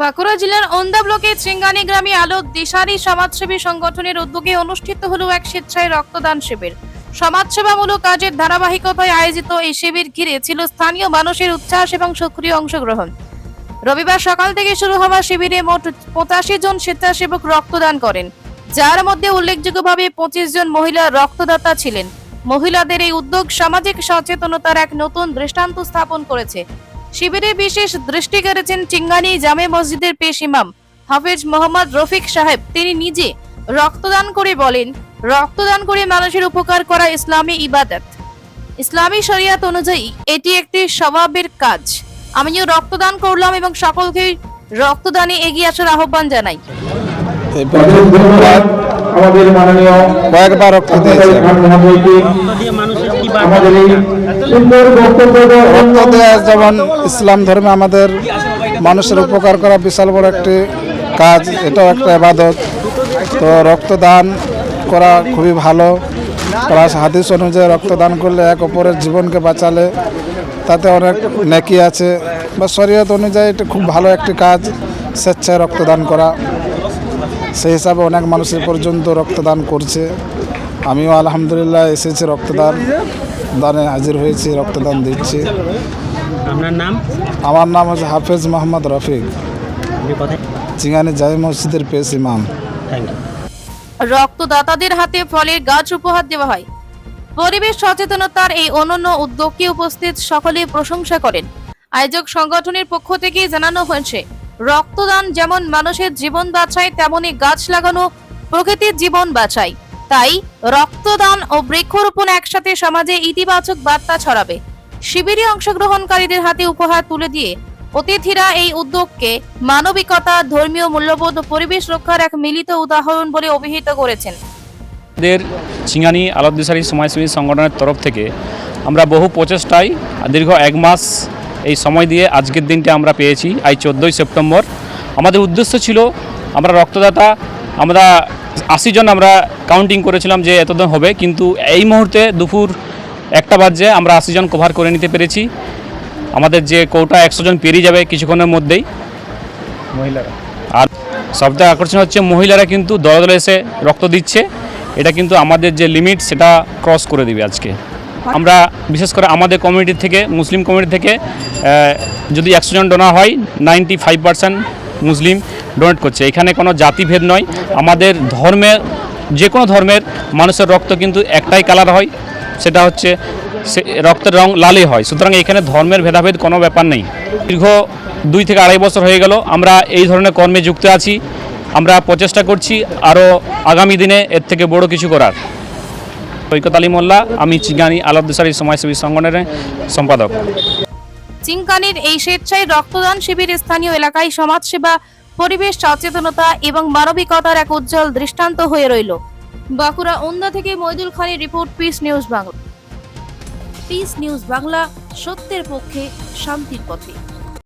বাঁকুড়া জেলার ওন্দা ব্লকের চিঙ্গানি গ্রামে আলো দিশারি সমাজসেবী সংগঠনের উদ্যোগে অনুষ্ঠিত হলো এক স্বেচ্ছায় রক্তদান শিবির। সমাজসেবামূলক কাজের ধারাবাহিকতায় আয়োজিত এই শিবির ঘিরে ছিল স্থানীয় মানুষের উচ্ছ্বাস এবং সক্রিয় অংশগ্রহণ। রবিবার সকাল থেকে শুরু হওয়া শিবিরে মোট পঁচাশি জন স্বেচ্ছাসেবক রক্তদান করেন, যার মধ্যে উল্লেখযোগ্যভাবে পঁচিশ জন মহিলা রক্তদাতা ছিলেন। মহিলাদের এই উদ্যোগ সামাজিক সচেতনতার এক নতুন দৃষ্টান্ত স্থাপন করেছে। শিবিরে বিশেষ দৃষ্টি করেছেন চিঙ্গানি জামে মসজিদের পেশ ইমাম হাফেজ মোহাম্মদ রফিক সাহেব। তিনি নিজে রক্তদান করে বলেন রক্তদান করে মানুষের উপকার করা ইসলামী ইবাদত। ইসলামী শরিয়াত অনুযায়ী এটি একটি স্বভাবের কাজ। আমিও রক্তদান করলাম এবং সকলকে রক্তদানে এগিয়ে আসার আহ্বান জানাই। এই আমাদের মাননীয় কয়েকবার রক্ত দিয়েছি রক্ত যেমন ইসলাম ধর্মে আমাদের মানুষের উপকার করা বিশাল বড় একটি কাজ, এটাও একটা ইবাদত। তো রক্তদান করা খুবই ভালো। প্লাস হাদিস অনুযায়ী রক্তদান করলে এক অপরের জীবনকে বাঁচালে, তাতে অনেক নেকি আছে। বা শরীয়ত অনুযায়ী এটা খুব ভালো একটি কাজ, স্বেচ্ছায় রক্তদান করা। সেই হিসাবে অনেক মানুষের পর্যন্ত রক্তদান করছে। আমিও আলহামদুলিল্লাহ এসেছি রক্তদান। দানে হাজির হয়েছি রক্তদান দিচ্ছি। আপনার নাম? আমার নাম হচ্ছে হাফেজ মোহাম্মদ রফিক। আপনি কোথায়? চিঙ্গানি জামি মসজিদের পেশ ইমাম। রক্তদাতাদের হাতে ফলের গাছ উপহার দেওয়া হয়। পরিবেশ সচেতনতার এই অনন্য উদ্যোগকে উপস্থিত সকলে প্রশংসা করেন। আয়োজক সংগঠনের পক্ষ থেকে জানানো হয়েছে রক্তদান যেমন মানুষের জীবন বাঁচায় তেমনি গাছ লাগানো প্রকৃতির জীবন বাঁচায়। তাই রক্তদান ও বৃক্ষরোপণ একসাথে সমাজে ইতিবাচক বার্তা ছড়াবে। শিবিরে অংশগ্রহণকারীদের হাতে উপহার তুলে দিয়ে অতিথিরা এই উদ্যোগকে মানবিকতা, ধর্মীয় মূল্যবোধ ও পরিবেশ রক্ষার এক মিলিত উদাহরণ বলে অভিহিত করেছেন। আমাদের চিঙ্গানি আলোকদিশারী সমাজসেবী সংগঠনের তরফ থেকে আমরা বহু প্রচেষ্টায় দীর্ঘ এক মাস এই সময় দিয়ে আজকের দিনটা আমরা পেয়েছি, আজ চোদ্দোই সেপ্টেম্বর। আমাদের উদ্দেশ্য ছিল আমরা রক্তদাতা, আমরা আশি জন আমরা কাউন্টিং করেছিলাম যে এতদিন হবে কিন্তু এই মুহূর্তে দুপুর একটা বাজে আমরা আশি জন কভার করে নিতে পেরেছি। আমাদের যে কৌটা একশো জন পেরিয়ে যাবে কিছুক্ষণের মধ্যেই। মহিলারা। আর সবথেকে আকর্ষণ হচ্ছে মহিলারা কিন্তু দলে দলে এসে রক্ত দিচ্ছে। এটা কিন্তু আমাদের যে লিমিট সেটা ক্রস করে দিবে আজকে। আমরা বিশেষ করে আমাদের কমিউনিটি থেকে মুসলিম কমিউনিটি থেকে যদি একশো জন ডোনার হয় ninety five percent Muslim. Donate করছে। এখানে কোনো জাতিভেদ নয়। আমাদের ধর্মের যে কোনো ধর্মের মানুষের রক্ত কিন্তু একটাই কালার হয়, সেটা হচ্ছে সে, রক্তের রং লালই হয়। সুতরাং এখানে ধর্মের ভেদাভেদ কোনো ব্যাপার নেই। দীর্ঘ দুই থেকে আড়াই বছর হয়ে গেল, আমরা এই ধরনের কর্মে যুক্ত আছি। আমরা প্রচেষ্টা করছি আরও আগামী দিনে এর থেকে বড় কিছু করার। সৈকত আলী মোল্লা, আমি চিগানি আলাদিসারি সমাজসেবী সংগঠনের সম্পাদক। চিঙ্কানির এই স্বেচ্ছায় রক্তদান শিবির স্থানীয় এলাকায় সমাজসেবা পরিবেশ, সচেতনতা এবং মানবিকতার এক উজ্জ্বল দৃষ্টান্ত হয়ে রইল। বাঁকুড়া ওন্দা থেকে মইদুল খানের report, Peace News Bangla. Peace News Bangla, সত্যের পক্ষে, শান্তির পথে।